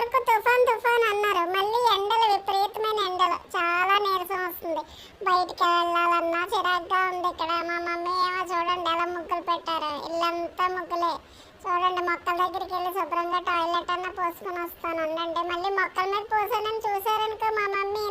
వరకు తుఫాన్ తుఫాన్ అన్నారు. మళ్ళీ ఎండలు విపరీతమైన ఎండలు. చాలా నీరసం వస్తుంది. బయటికి వెళ్ళాలన్నా చిరాగ్గా ఉంది ఇక్కడ. మా మమ్మీ ఏమో చూడండి ఎలా ముగ్గులు పెట్టారు. ఇల్లంతా ముగ్గులే. చూడండి మొక్కల దగ్గరికి వెళ్ళి శుభ్రంగా టాయిలెట్ అన్న పోసుకొని వస్తాను. అండి మళ్ళీ మొక్కల మీద పోసానని చూసారనుకో మా మమ్మీ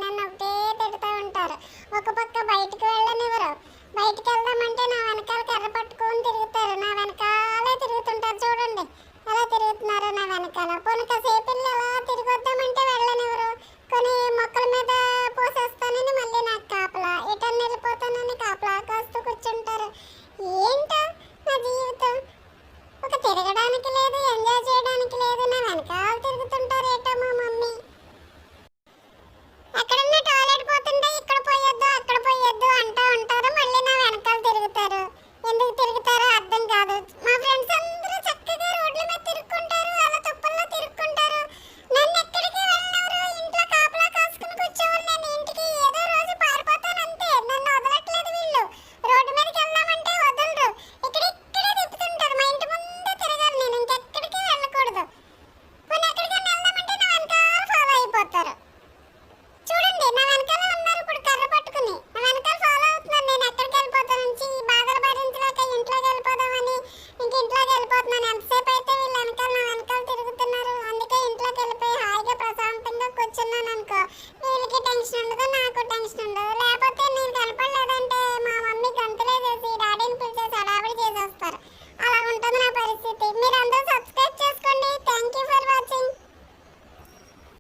అనుకో. వీళ్ళకి టెన్షన్ ఉండదు నాకు టెన్షన్ ఉండదు.